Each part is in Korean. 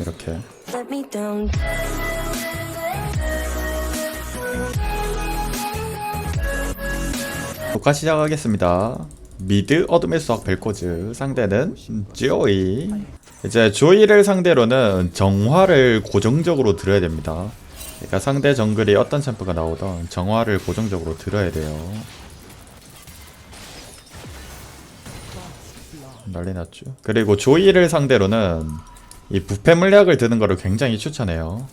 이렇게. 녹화 시작하겠습니다. 미드 어둠의 수학 벨코즈 상대는 조이. 이제 조이를 상대로는 정화를 고정적으로 들어야 됩니다. 그러니까 상대 정글이 어떤 챔프가 나오던 정화를 고정적으로 들어야 돼요. 난리 났죠. 그리고 조이를 상대로는 이 부패 물약을 드는 거를 굉장히 추천해요.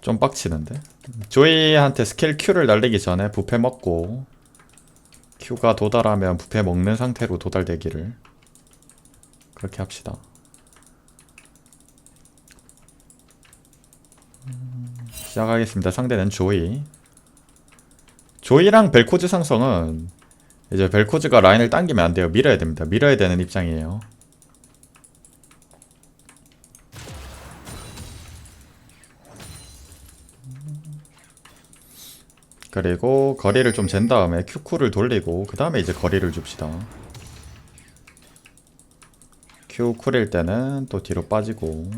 좀 빡치는데? 조이한테 스킬 Q를 날리기 전에 부패 먹고 Q가 도달하면 부패 먹는 상태로 도달되기를 그렇게 합시다. 음, 시작하겠습니다. 상대는 조이. 조이랑 벨코즈 상성은 이제 벨코즈가 라인을 당기면 안 돼요. 밀어야 됩니다. 밀어야 되는 입장이에요. 그리고 거리를 좀 잰 다음에 Q쿨을 돌리고 그 다음에 이제 거리를 줍시다. Q쿨일 때는 또 뒤로 빠지고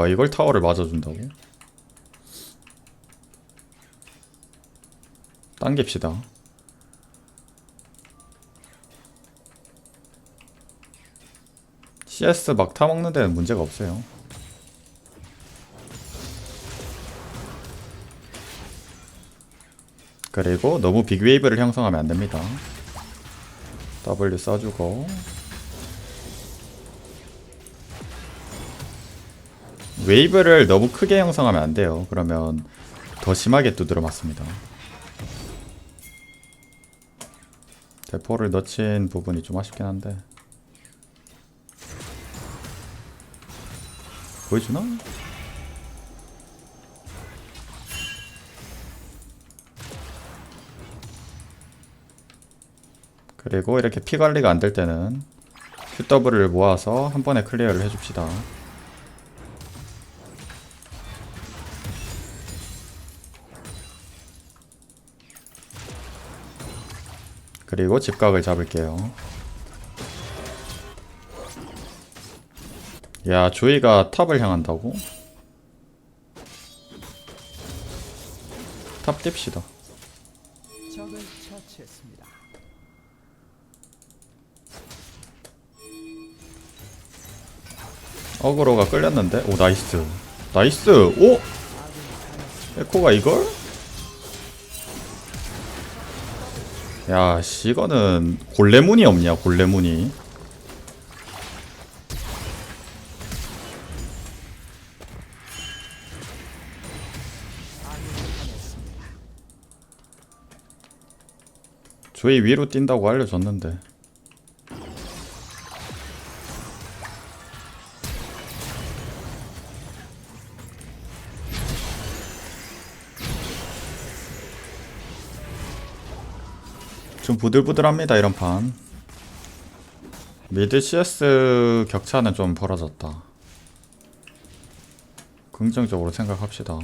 와 이걸 타워를 맞아준다고? 당깁시다. CS 막 타먹는 데는 문제가 없어요. 그리고 너무 빅웨이브를 형성하면 안 됩니다. W 써주고 웨이브를 너무 크게 형성하면 안 돼요. 그러면 더 심하게 두드려 맞습니다. 대포를 넣친 부분이 좀 아쉽긴 한데 보여주나? 그리고 이렇게 피 관리가 안 될 때는 QW를 모아서 한 번에 클리어를 해줍시다. 그리고 집각을 잡을게요. 야, 조이가 탑을 향한다고? 탑 처치했습니다. 어그로가 끌렸는데? 오, 나이스. 나이스! 오! 에코가 이걸? 야, 씨, 이거는 골레문이 없냐, 골레문이. 조이 위로 뛴다고 알려줬는데. 부들부들합니다 이런 판. 미드 CS 격차는 좀 벌어졌다. 긍정적으로 생각합시다.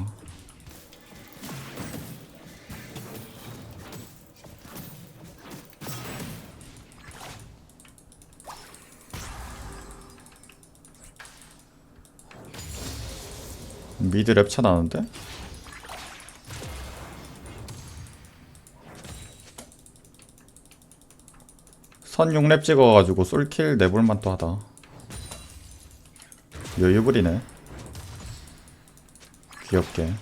미드 랩차 나는데? 선 6렙 찍어가지고 솔킬 내볼만 또 하다. 여유 부리네. 귀엽게.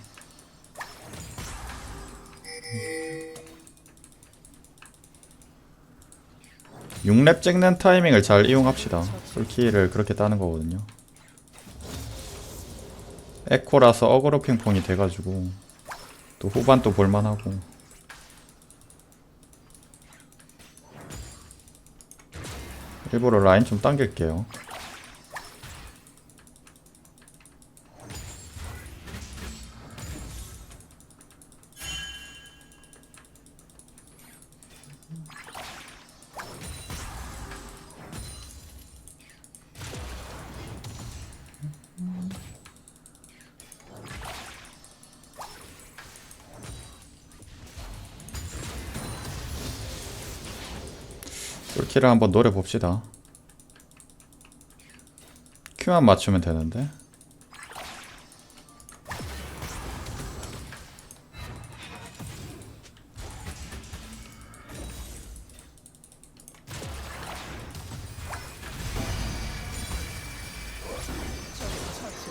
육렙 찍는 타이밍을 잘 이용합시다. 솔킬을 그렇게 따는 거거든요. 에코라서 어그로 핑퐁이 돼가지고 또 후반 또 볼만하고 일부러 라인 좀 당길게요. 솔키를 한번 노려 봅시다. 큐만 맞추면 되는데.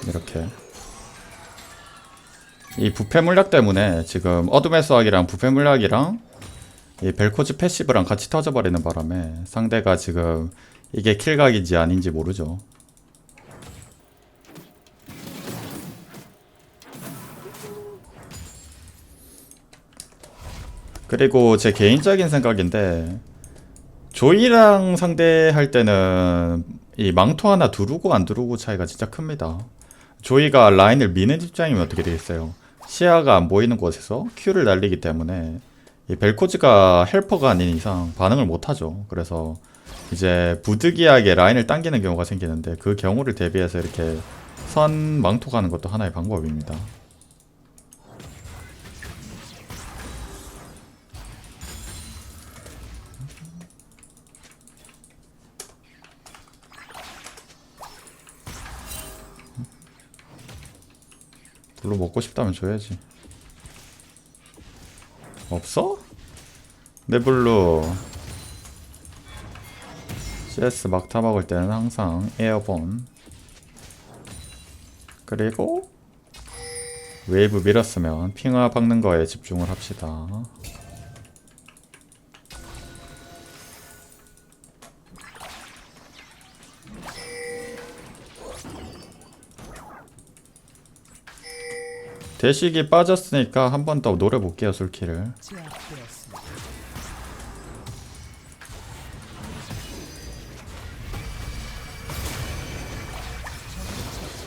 이렇게 이 부패 물약 때문에 지금 어둠의 수학이랑 부패 물약이랑 이 벨코즈 패시브랑 같이 터져버리는 바람에 상대가 지금 이게 킬각인지 아닌지 모르죠. 그리고 제 개인적인 생각인데 조이랑 상대할 때는 이 망토 하나 두르고 안 두르고 차이가 진짜 큽니다. 조이가 라인을 미는 입장이면 어떻게 되겠어요? 시야가 안 보이는 곳에서 Q를 날리기 때문에 이 벨코즈가 헬퍼가 아닌 이상 반응을 못 하죠. 그래서 이제 부득이하게 라인을 당기는 경우가 생기는데 그 경우를 대비해서 이렇게 선 망토 가는 것도 하나의 방법입니다. 블루 먹고 싶다면 줘야지. 없어? 내 블루. CS 막타 먹을 때는 항상 에어본. 그리고 웨이브 밀었으면 핑화 박는 거에 집중을 합시다. 대식이 빠졌으니까 한 번 더 노려볼게요 솔키를.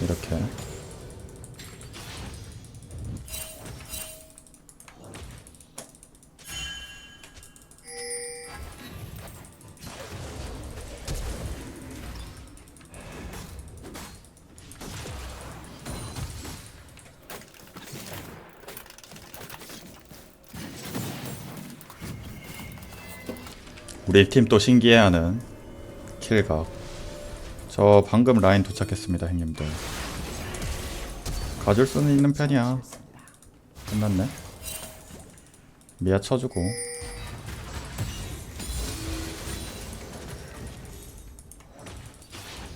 이렇게 우리 팀또 신기해하는 킬각. 저 방금 라인 도착했습니다 형님들. 가줄 수는 있는 편이야. 끝났네. 미아 쳐주고.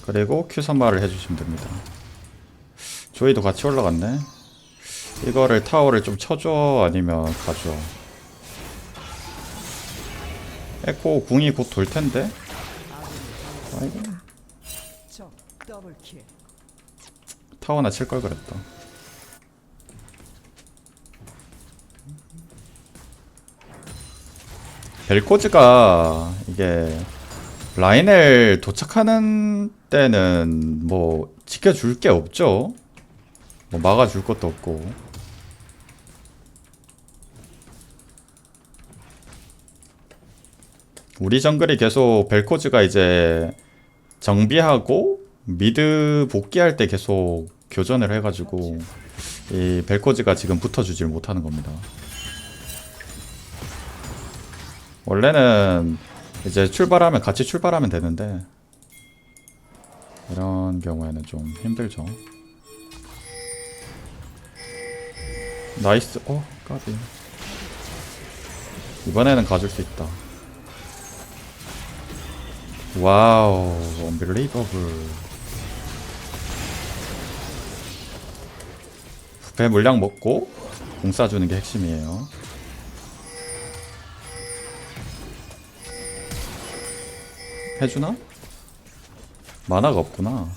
그리고 큐 선발을 해주시면 됩니다. 조이도 같이 올라갔네. 이거를 타워를 좀 쳐줘? 아니면 가줘 에코 궁이 곧 돌 텐데 아이고. 타워나 칠 걸 그랬다. 벨코즈가 이게 라인을 도착하는 때는 뭐 지켜줄 게 없죠. 뭐 막아줄 것도 없고. 우리 정글이 계속 벨코즈가 이제 정비하고 미드 복귀할 때 계속 교전을 해가지고 이 벨코즈가 지금 붙어주질 못하는 겁니다. 원래는 이제 출발하면 같이 출발하면 되는데 이런 경우에는 좀 힘들죠. 나이스. 어, 까비. 이번에는 가줄 수 있다. 와우, 언빌리버블. 부패 물량 먹고 공 쏴주는 게 핵심이에요. 해주나? 만화가 없구나.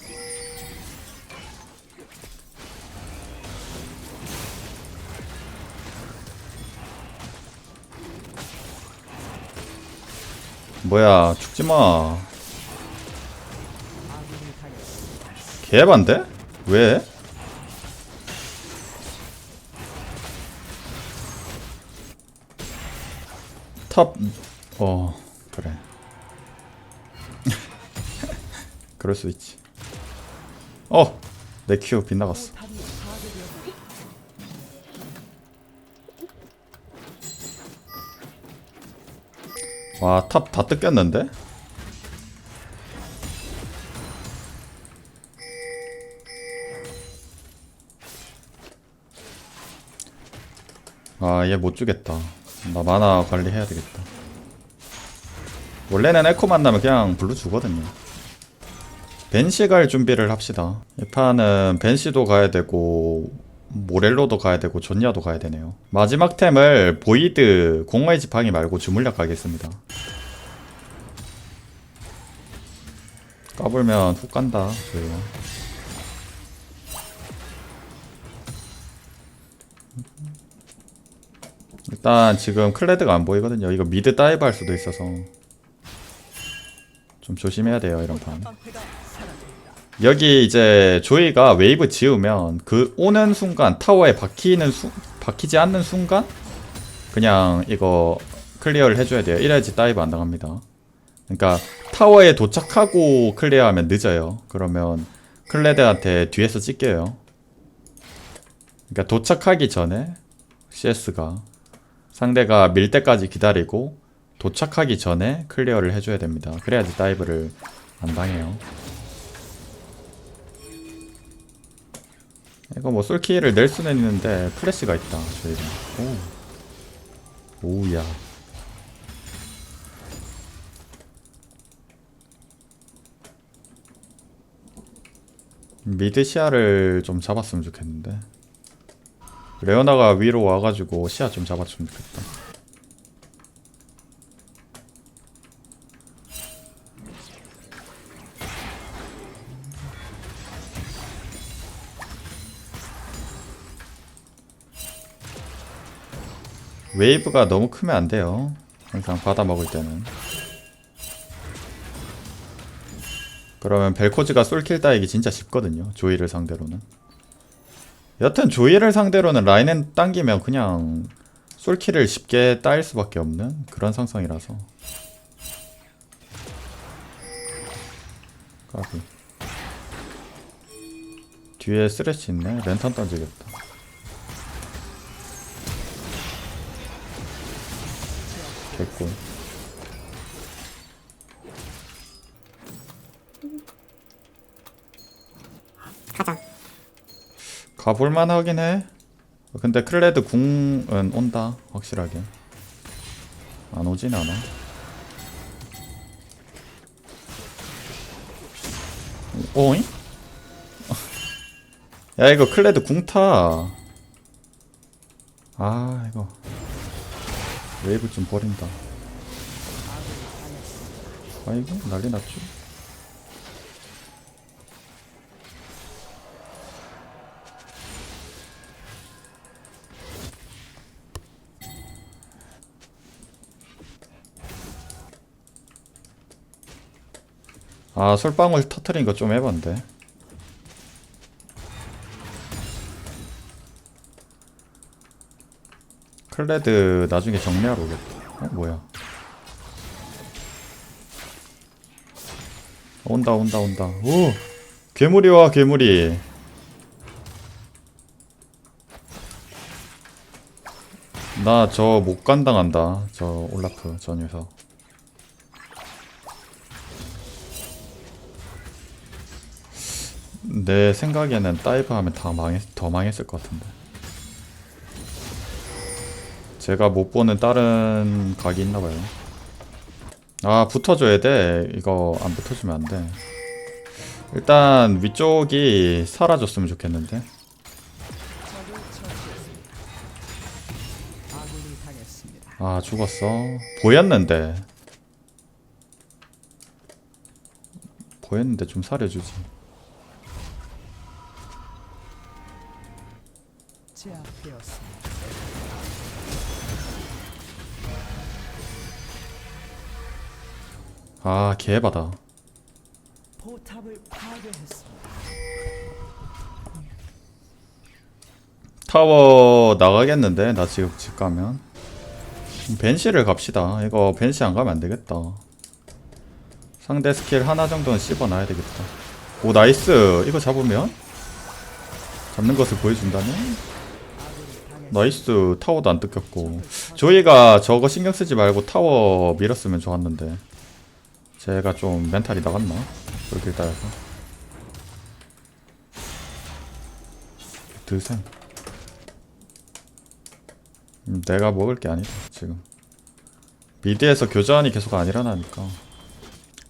뭐야, 죽지 마. 아군이 당했습니다. 개반데? 왜? 탑, 어, 그래. 그럴 수 있지. 어! 내 큐 빗나갔어. 와, 탑 다 뜯겼는데? 아, 얘 못 주겠다. 나 마나 관리해야 되겠다. 원래는 에코 만나면 그냥 블루 주거든요. 벤시 갈 준비를 합시다. 이 판은 벤시도 가야 되고 모렐로도 가야 되고 존야도 가야 되네요. 마지막 템을 보이드 공허의 지팡이 말고 주물약 가겠습니다. 까불면 훅 간다. 저희가 일단 지금 클레드가 안 보이거든요. 이거 미드 다이브 할 수도 있어서 좀 조심해야 돼요 이런 판. 여기 이제 조이가 웨이브 지으면 그 오는 순간 타워에 박히는 수, 박히지 않는 순간 그냥 이거 클리어를 해줘야 돼요. 이래야지 다이브 안 당합니다. 그러니까 타워에 도착하고 클리어하면 늦어요. 그러면 클레드한테 뒤에서 찢겨요. 그러니까 도착하기 전에 CS가 상대가 밀 때까지 기다리고 도착하기 전에 클리어를 해줘야 됩니다. 그래야지 다이브를 안 당해요. 이거 뭐 솔키를 낼 수는 있는데 플래시가 있다 저희가 오. 오우야. 미드 시야를 좀 잡았으면 좋겠는데. 레오나가 위로 와가지고 시야 좀 잡았으면 좋겠다 웨이브가 너무 크면 안 돼요. 항상 받아 먹을 때는. 그러면 벨코즈가 솔킬 따이기 진짜 쉽거든요. 조이를 상대로는. 여튼 조이를 상대로는 라인엔 당기면 그냥 솔킬을 쉽게 따일 수밖에 없는 그런 상성이라서. 까비. 뒤에 쓰레쉬 있네. 랜턴 던지겠다. 됐고. 가자. 가볼만 하긴 해. 근데 클레드 궁은 온다 확실하게. 안 오진 않아. 오잉? 야 이거 클레드 궁타. 아 이거 웨이브 좀 버린다. 아이고 난리 났죠? 아 솔방울 터트린 거 좀 해본데 클레드 나중에 정리하러 오겠다. 어 뭐야? 온다 온다 온다. 오! 괴물이 와 괴물이. 나 저 못 간당한다. 저 올라프 저 녀석. 내 생각에는 다이브 하면 다 망했, 더 망했을 것 같은데 제가 못 보는 다른 각이 있나봐요. 아 붙어줘야 돼. 이거 안 붙어주면 안돼. 일단 위쪽이 사라졌으면 좋겠는데. 아 죽었어. 보였는데. 보였는데 좀 살려주지. 제압되었습니다. 아 개바다. 타워 나가겠는데? 나 지금 집 가면? 벤시를 갑시다. 이거 벤시 안 가면 안 되겠다. 상대 스킬 하나 정도는 씹어놔야 되겠다. 오 나이스! 이거 잡으면? 잡는 것을 보여준다면. 나이스! 타워도 안 뜯겼고. 조이가 저거 신경 쓰지 말고 타워 밀었으면 좋았는데 제가 좀 멘탈이 나갔나? 그렇게 따라서. 드생 음, 내가 먹을 게 아니다 지금. 미드에서 교전이 계속 안 일어나니까.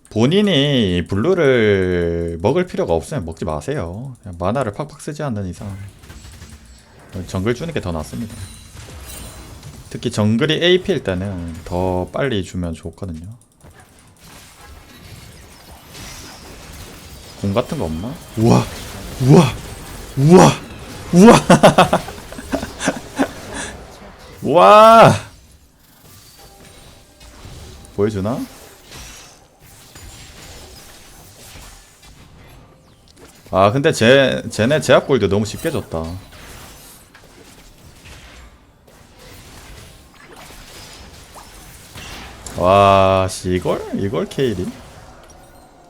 본인이 블루를 먹을 필요가 없으면 먹지 마세요. 그냥 마나를 팍팍 쓰지 않는 이상. 정글 주는 게 더 낫습니다. 특히 정글이 AP일 때는 더 빨리 주면 좋거든요 공 같은 거 없나? 우와 우와 우와 우와 와 보여주나? 아 근데 쟤 쟤네 제압 골드 너무 쉽게 줬다. 와, 씨, 이걸 이걸 케일이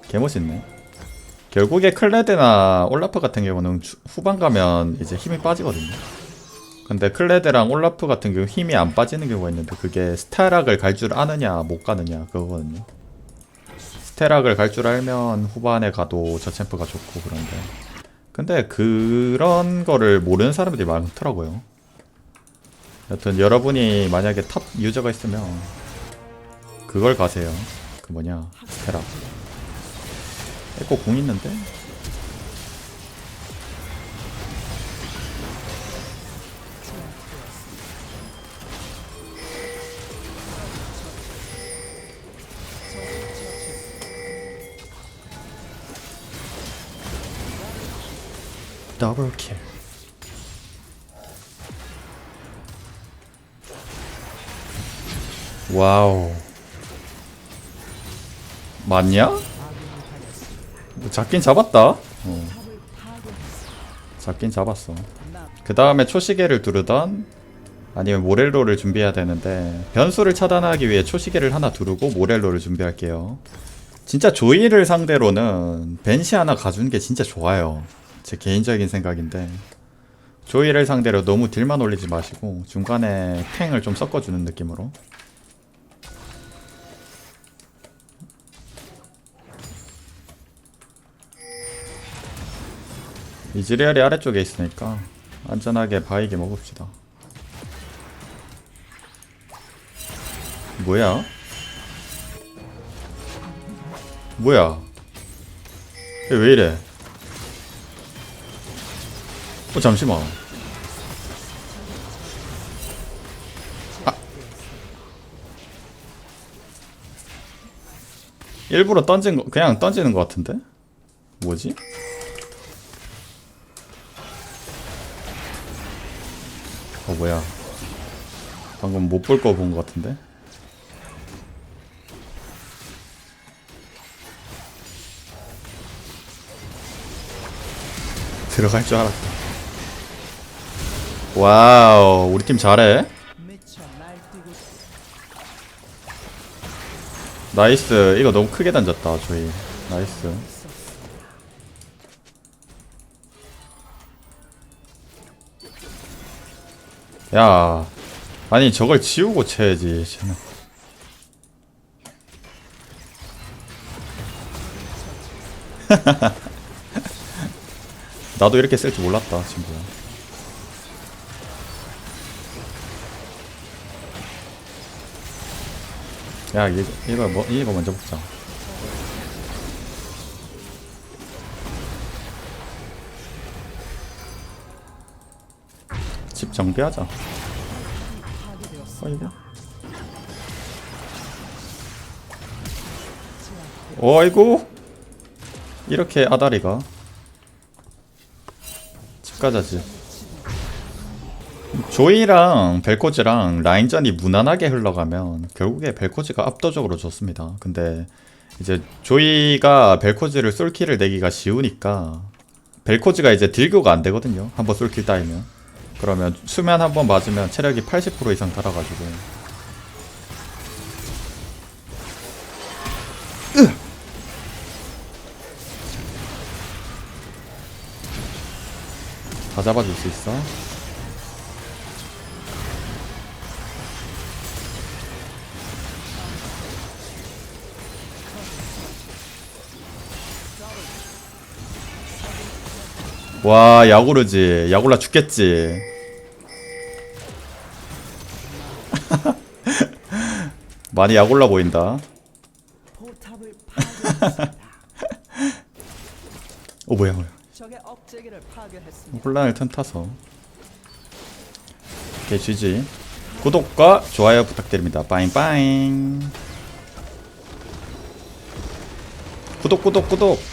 개멋있네. 결국에 클레드나 올라프 같은 경우는 주- 후반 가면 이제 힘이 빠지거든요. 근데 클레드랑 올라프 같은 경우 힘이 안 빠지는 경우가 있는데 그게 스타락을 갈 줄 아느냐 못 가느냐 그거거든요. 스테락을 갈 줄 알면 후반에 가도 저 챔프가 좋고 그런데 근데 그런 거를 모르는 사람들이 많더라고요. 여튼 여러분이 만약에 탑 유저가 있으면 그걸 가세요. 그 뭐냐 스테락. 에코 공 있는데? 더블 킬. 와우. 맞냐? 뭐 잡긴 잡았다. 어. 잡긴 잡았어. 그 다음에 초시계를 두르던 아니면 모렐로를 준비해야 되는데 변수를 차단하기 위해 초시계를 하나 두르고 모렐로를 준비할게요. 진짜 조이를 상대로는 벤시 하나 가주는 게 진짜 좋아요. 제 개인적인 생각인데 조이를 상대로 너무 딜만 올리지 마시고 중간에 탱을 좀 섞어주는 느낌으로 이즈리얼이 아래쪽에 있으니까 안전하게 바이게 먹읍시다 뭐야? 뭐야? 얘왜 이래? 어 잠시만. 아. 일부러 던진 거 그냥 던지는 거 같은데? 뭐지? 뭐야? 방금 못 볼 거본거 같은데? 들어갈 줄 알았다. 와우, 우리 팀 잘해. 나이스. 이거 너무 크게 던졌다, 저희. 나이스. 야, 아니 저걸 지우고 쳐야지. 쟤는. 나도 이렇게 쓸 줄 몰랐다, 친구야. 야, 이거, 이거, 뭐, 이거 먼저 먹자. 정비하자. 파괴되었습니다. 어이구. 이렇게 아다리가. 집 가자지. 조이랑 벨코즈랑 라인전이 무난하게 흘러가면 결국에 벨코즈가 압도적으로 좋습니다. 근데 이제 조이가 벨코즈를 솔킬을 내기가 쉬우니까 벨코즈가 이제 딜교가 안 되거든요. 한번 솔킬 따이면. 그러면 수면 한 번 맞으면 체력이 80% 이상 달아가지고. 다 잡아줄 수 있어? 와 야구르지. 야구라 죽겠지 많이 약올라 보인다. 오 뭐야 뭐야. 파괴했습니다. 혼란을 틈타서. 오케이 GG. 구독과 좋아요 부탁드립니다. 빠잉빠잉. 구독 구독 구독.